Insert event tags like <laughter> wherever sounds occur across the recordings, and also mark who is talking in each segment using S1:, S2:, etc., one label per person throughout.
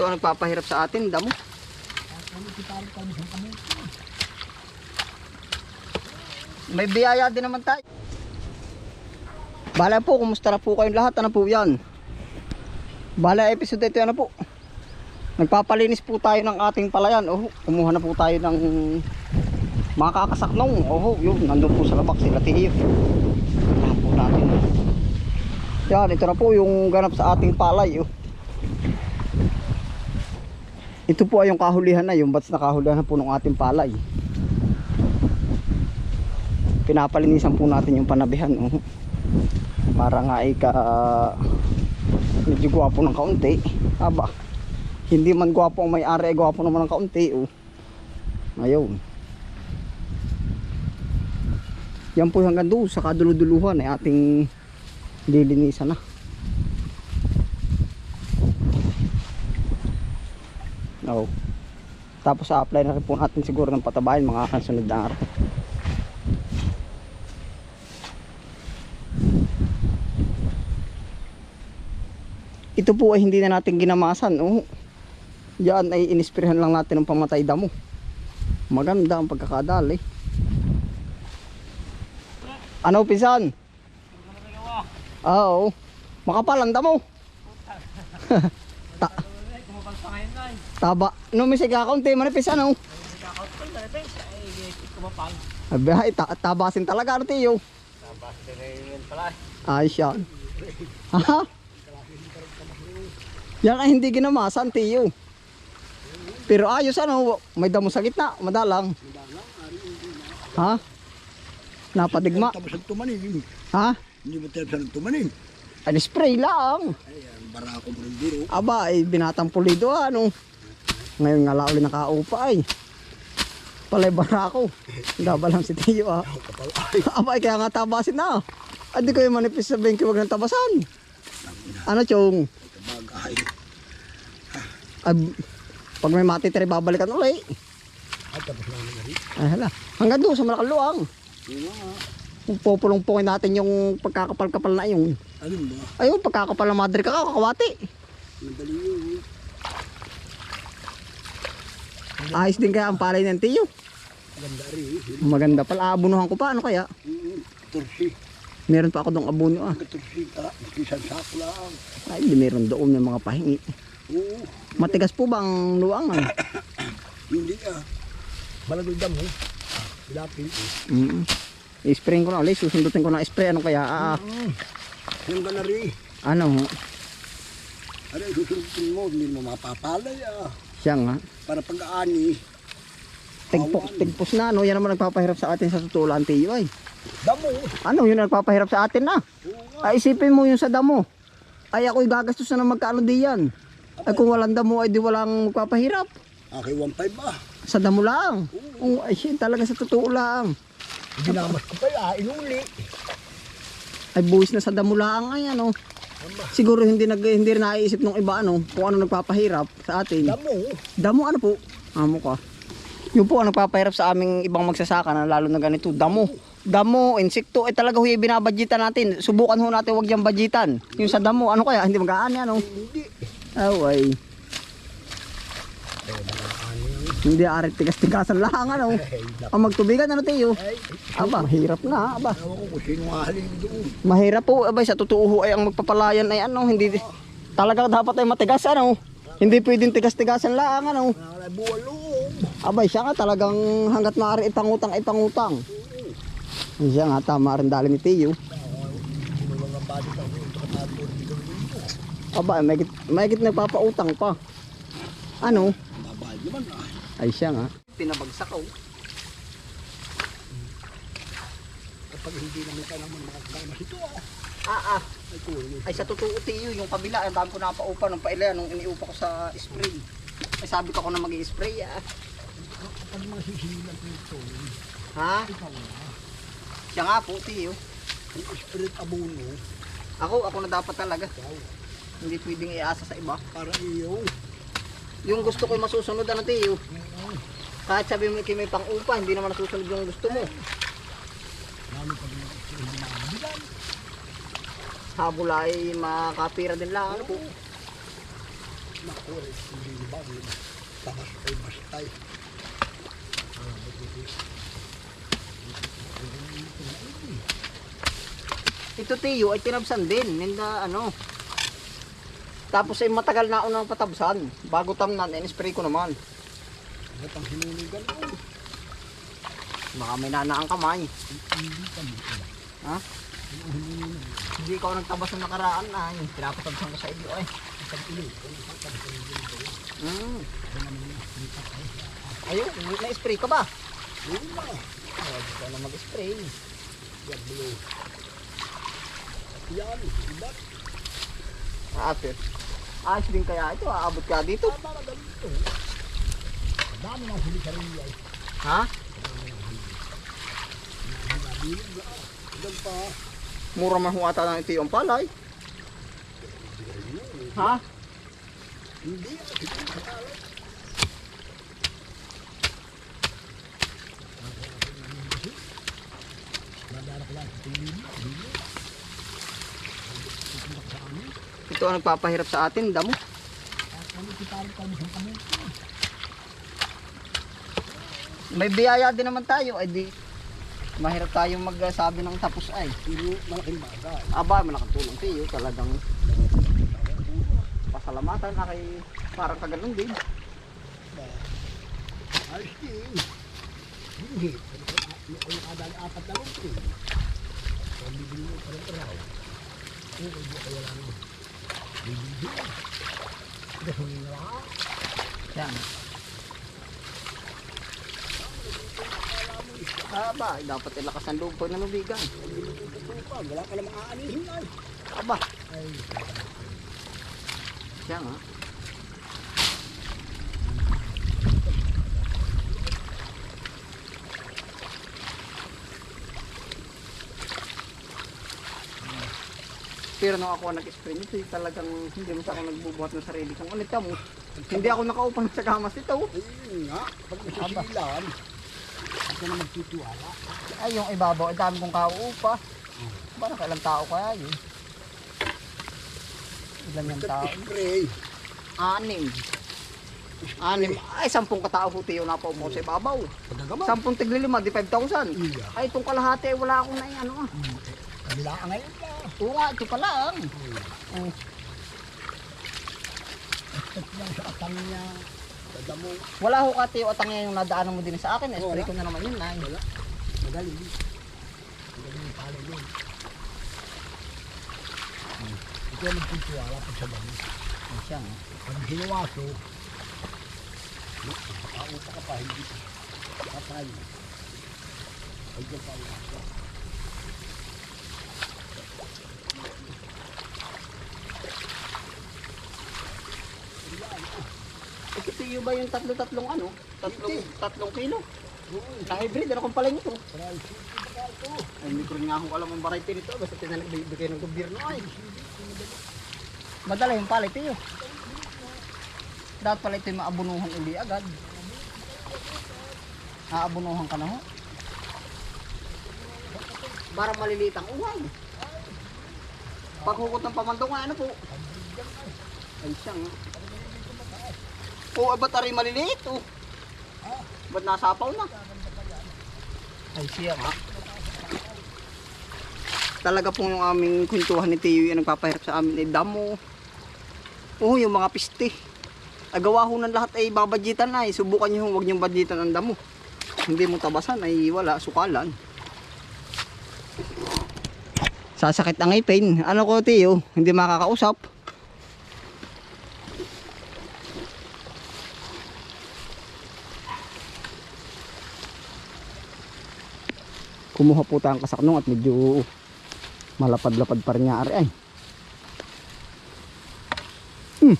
S1: Ito ang nagpapahirap sa atin, damo. May biyaya din naman tayo. Bala po, kumusta na po kayong lahat? Ano po yan? Bala episode ito ano po? Nagpapalinis po tayo ng ating palayan. Oh, kumuha na po tayo ng mga kakasaknong. Oh, yun, nandun po sa labak sila tiyo. Kailangan po natin. Yan, ito na po yung ganap sa ating palay. Oh. Ito po ay yung kahulihan na, yung bats na kahulihan na po ng ating palay. Pinapalinisan po natin yung panabihan. Oh. Para nga ay ka medyo gwapo ng kaunti. Aba, hindi man gwapo ang may-ari, ay gwapo naman ng kaunti. Oh. Ayun. Yan po hanggang doon sa kaduluduluhan ay ating lilinisan na. Oo. Tapos sa-apply na rin po natin siguro ng patabayan mga kasunod na araw. Ito po ay hindi na natin ginamasan. Oh. Yan ay inispirahan lang natin ng pamatay damo. Maganda ang pagkakadali. Ano pisan? Oo. Makapal ang damo. Ta Taba. No may siga kaunti manipis ano. Abi ay ta tabasin talaga ano tiyo. Ay siya. Ha? Yan ay hindi ginamasan tiyo. Pero ayos ano, may damo sa gitna, madalang. Ha? Napadigma. Ha?
S2: Hindi mo tayo sa tumanin.
S1: Ay, spray lang.
S2: Ayan, bara ako mo rin biro.
S1: Aba, ay binatang pulido ano. Ngayon nga lauli nakaupa ay. Palay barako. Daba lang si Tiyo ah.
S2: Ay. <laughs>
S1: Aba, ay, kaya nga tabasin na. Ay, di ko yung manipis sa bengke wag ng tabasan. Ano, Chong?
S2: Kabagay.
S1: Ay, pag may matitiri, babalikan ulit.
S2: At tapos na rin.
S1: Ay, hala. Hanggang doon sa malakaluang.
S2: Yun nga.
S1: Kung pupulong-pungin natin yung pagkakapal-kapal na yung.
S2: Ano ba?
S1: Ayun, pagkakapal ng madre ka, kakawati.
S2: Madali yun.
S1: Ayos din kaya ang palay ng Tiyo.
S2: Ganda rin.
S1: Maganda pala. Abunuhan ko pa. Ano kaya?
S2: Mm, Tursi.
S1: Meron pa ako dong abuno ah.
S2: Tursi. Ah, isang sako lang.
S1: Ay, di meron doon ng mga pahingi.
S2: Oo.
S1: Matigas po bang luangan? <coughs>
S2: Hindi ah. Malagoy damo. Pilapil eh.
S1: Mm. I-spray ko na ulit. Susundutin ko na spray. Ano kaya? Ah, ah.
S2: Mm. Yung rin.
S1: ano?
S2: Ano yung susundin mo? Hindi mo mapapalay ah.
S1: Siya nga.
S2: Para pag-aani.
S1: Tigpos, tigpos na. Ano? Yan naman nagpapahirap sa atin sa tutulan, Tiyo ay.
S2: Damo.
S1: Ano? Yun ang nagpapahirap sa atin na.
S2: Oo nga.
S1: Ay, isipin mo yung sa damo. Ay, ako'y gagastos na ng magkano di yan. Ay, kung walang damo, ay di walang magpapahirap.
S2: Aki 1.5 ah.
S1: Sa damo lang. Oo, ay, shit, talaga sa totoo lang.
S2: Ginamas ko pa ah. Inuli.
S1: Ay, buwis na sa damo lang ay, ano. Siguro hindi nag hindi rin naiisip ng iba ano kung ano nagpapahirap sa atin.
S2: Damo.
S1: Damo ano po? Amo ka. Yung po ang nagpapahirap sa aming ibang magsasaka na lalo na ganito. Damo. Damo, insekto, eh talaga huy binabadjitan natin. Subukan ho natin wag yung budgetan. Yung sa damo, ano kaya? Hindi magaan yan, ano?
S2: Hindi.
S1: Away. Hindi arit tigas-tigasan lang, <laughs> ano?
S2: Ay, nak-
S1: Ang magtubigan, ano tayo?
S2: ay,
S1: Aba, hirap na, aba.
S2: Ewan ko kung sino doon.
S1: Mahirap po, abay, sa totoo ho ay ang magpapalayan ay ano, hindi, talaga dapat ay matigas, ano? Hindi pwedeng tigas-tigasan lang, ano?
S2: Loob.
S1: Abay, siya nga talagang hanggat maaari ipangutang, ipangutang. Siya nga, tama rin dali ni Tiyo. Aba, may, may nagpapautang pa. Ano?
S2: Ah.
S1: Ay, siya nga. Pinabagsak oh.
S2: Kapag hindi naman ka naman makakagamas ito ah.
S1: Ah, ah.
S2: Ay.
S1: Ay, sa totoo Tiyo, yung kabila, ang dami ko napaupa nung paila, nung iniupa ko sa spray. Ay, sabi ko ako na mag-spray, ah.
S2: Kapag mga sisilat nito,
S1: Ha?
S2: ikaw na.
S1: Siya nga po, Tiyo.
S2: Ang spirit abono,
S1: Ako, ako na dapat talaga.
S2: ikaw.
S1: Hindi pwedeng iasa sa iba.
S2: Para iyo.
S1: Yung gusto ko masusunod, ano, Tiyo? Kahit sabi mo kayo may pang-upa, hindi naman nasusunod yung gusto mo. Habol ay makapira din lang. Ano po?
S2: Makulit, hindi ba? Tabastay, bastay.
S1: Ito tiyo ay tinabsan din. Ninda ano. Tapos ay matagal na unang patabsan. Bago tamnan, in-spray ko naman.
S2: Ano pang hinuligan ko?
S1: Baka may nana ang kamay.
S2: Hindi kami.
S1: Ha? Hindi ko nagtabas ng nakaraan ay. Pinapatabsan ko sa iyo ay. Mm. Ayun, na-spray ka ba?
S2: Hindi na.
S1: Hindi ko na mag-spray.
S2: Yan, blue. Yan, iba.
S1: Ate. Ayos din kaya ito, aabot ka dito.
S2: Na. Ang dami ng huli sa rin.
S1: Ha?
S2: Na. Ilan pa.
S1: Mura man ho ata ng ito yung palay. Ha?
S2: Hindi. Kalat. Nadarak lang tingin mo. Hindi. Pupunta ka sa amin.
S1: Ito ang nagpapahirap sa atin, damo. May biyaya din naman tayo, ay di mahirap tayong magsabi ng tapos ay.
S2: Pero malaking bagay.
S1: Aba, malakatulong tayo, talagang pasalamatan na kay parang kaganon din.
S2: Ayos din. Hindi. May kadali apat na lang din. Kung bibili mo pa rin raw. Oo, hindi ka wala naman.
S1: Yan. Aba, dapat ilakas ang loob pag nanubigan.
S2: Ito pa, wala ka namang aanihin ay.
S1: Aba, siya nga. Pero nung ako nag-spray nito, eh, talagang hindi mo sa ako nagbubuhat ng sarili kong ulit mo. Hindi ako nakaupang sa kamas nito.
S2: ayun nga. Pag nasisilan, ka na magtitiwala.
S1: Ay, yung ibabaw, ay dami kong kauupa. Parang kailang tao kaya yun. Ilan yung tao?
S2: Spray.
S1: Anim. Anim. Ay, sampung katao puti yung napaupo sa ibabaw. Sampung tigli lima, di 5,000.
S2: Iya.
S1: Ay, itong kalahati, wala akong na ano ah.
S2: Kabila ka ngayon.
S1: Oo nga, ito pala ang. Oh.
S2: At yan sa atang niya. Sa damo.
S1: Wala ho kati o tangya yung nadaanan mo din sa akin. Spray
S2: Wala.
S1: ko na naman yun. Ay.
S2: Wala. Magaling. Magaling yung pala yun. Ito ang magtitiwala pag sa damo.
S1: Ay, siya nga.
S2: Pag hinawaso, nakaupa ka pa, hindi pa. Patay. Ay, dyan pa
S1: yung ba yung tatlo-tatlong ano? Tatlong, tatlong kilo.
S2: Oo,
S1: Na hybrid, ano kung pala nito? Ay, hindi ko rin nga akong alam ang variety nito. Basta tinalagbibigay ng gobyerno ay. Madala yung palit iyo. Dapat pala ito yung maabunuhan uli agad. Aabunuhan ka na ho. Para maliliit ang uway. Paghukot ng pamandong ano po. Ay siya Oo, ba't ari maliliit oh. Ba't nasapaw na? Ay siya nga. Talaga pong yung aming kwentuhan ni Tiyo yung nagpapahirap sa amin ay damo. Oo, yung mga piste. Agawa ho ng lahat ay babadjitan na eh. Subukan nyo, huwag nyo badjitan ang damo. Hindi mo tabasan ay wala, sukalan. Sasakit ang ipin. Ano ko Tiyo? Hindi makakausap. Kumuha po tayong kasaknong at medyo malapad-lapad pa rin niya ari ay. Hmm.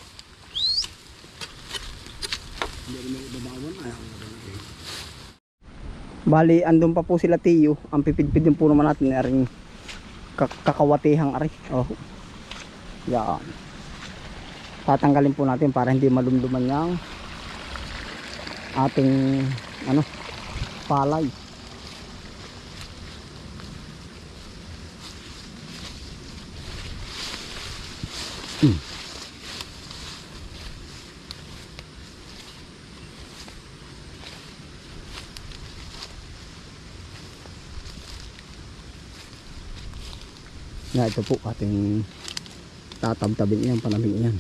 S1: Bali, andun pa po sila tiyo. Ang pipidpid din po naman natin aring kak- kakawatihang ari. Oh. Yan. Tatanggalin po natin para hindi malumduman yung ating ano palay. Hmm. Na ito po ating tatamtabing yan, panaming yan.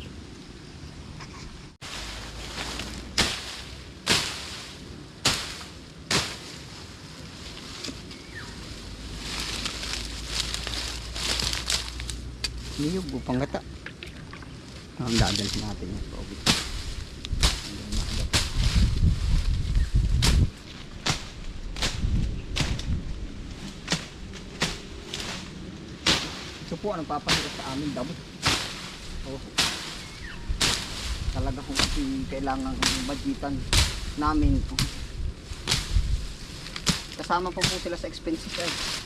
S1: Niyog, upang gata. Ang dadalhin natin yung makagap. Ito po ang nagpapahirap sa amin damo. Oh. Talaga kung kailangan budgetan namin. Kasama pa po sila sa expenses eh.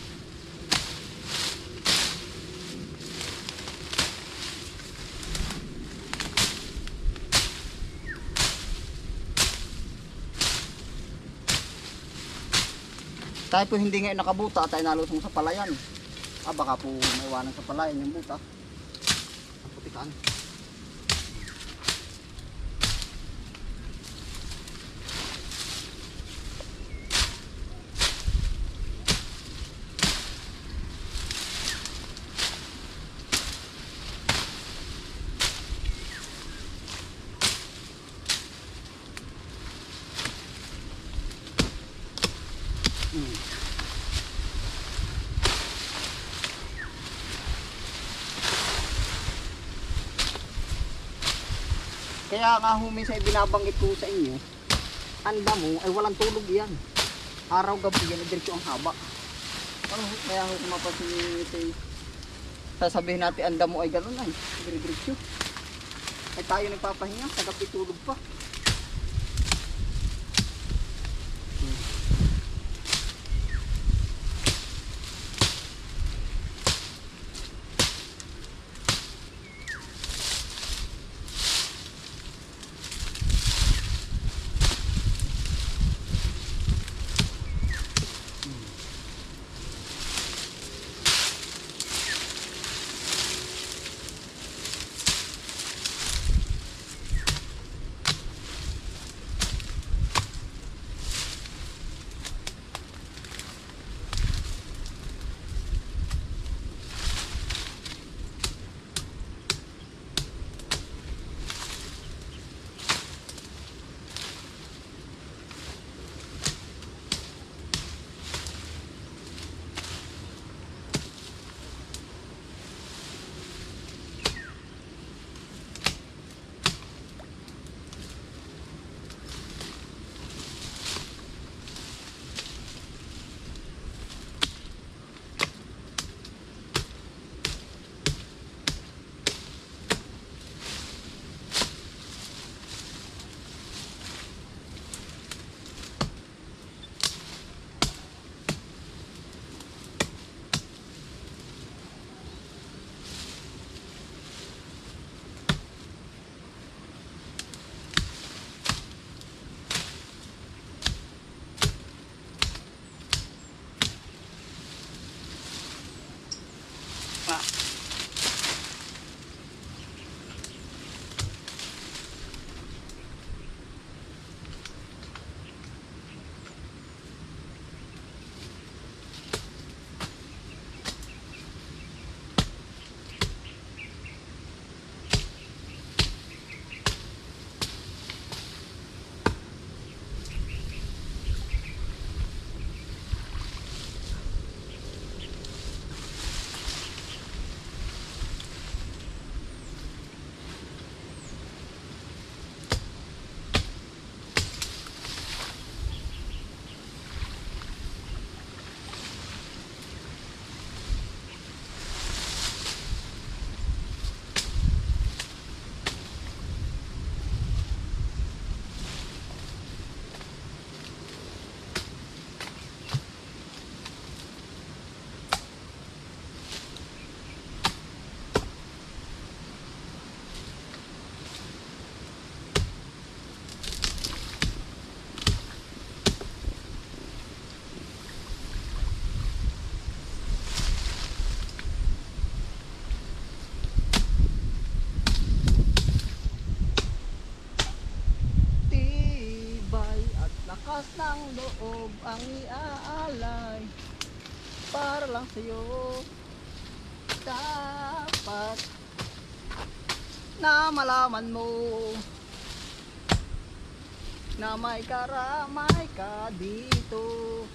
S1: Tayo po hindi ngayon nakabuta tayo nalusong sa palayan. Ah, baka po maiwanan sa palayan yung buta. Ang putikan. Kaya nga ho minsan binabanggit ko sa inyo, anda mo ay walang tulog yan. Araw gabi yan, diretso ang haba. Ano ho, kaya ho kumapasin ito sasabihin natin anda mo ay gano'n ay, diretso. Ay tayo nagpapahinga, tagapi tulog pa. Lakas ng loob ang iaalay para lang sa'yo. Dapat na malaman mo na may karamay ka dito.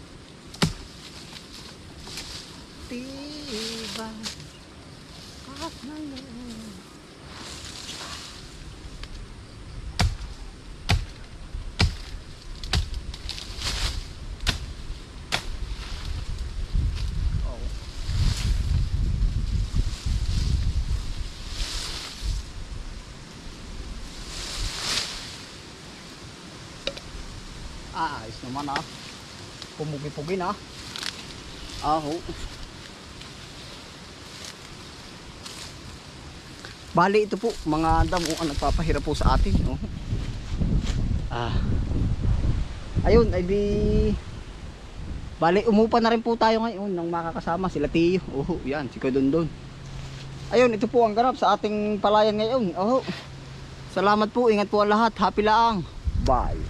S1: Tibay at ngayon Oh. Ah, ayos naman ah. Pumugi-pugi na. Aho. Bali ito po, mga damo ang nagpapahirap po sa atin. Oh. Ah. Ayun, ay di... Bali, umupa na rin po tayo ngayon ng makakasama sila Tiyo. Oh, yan, si Kodondon. Ayun, ito po ang ganap sa ating palayan ngayon. Oh. Salamat po, ingat po ang lahat. Happy lang. Bye.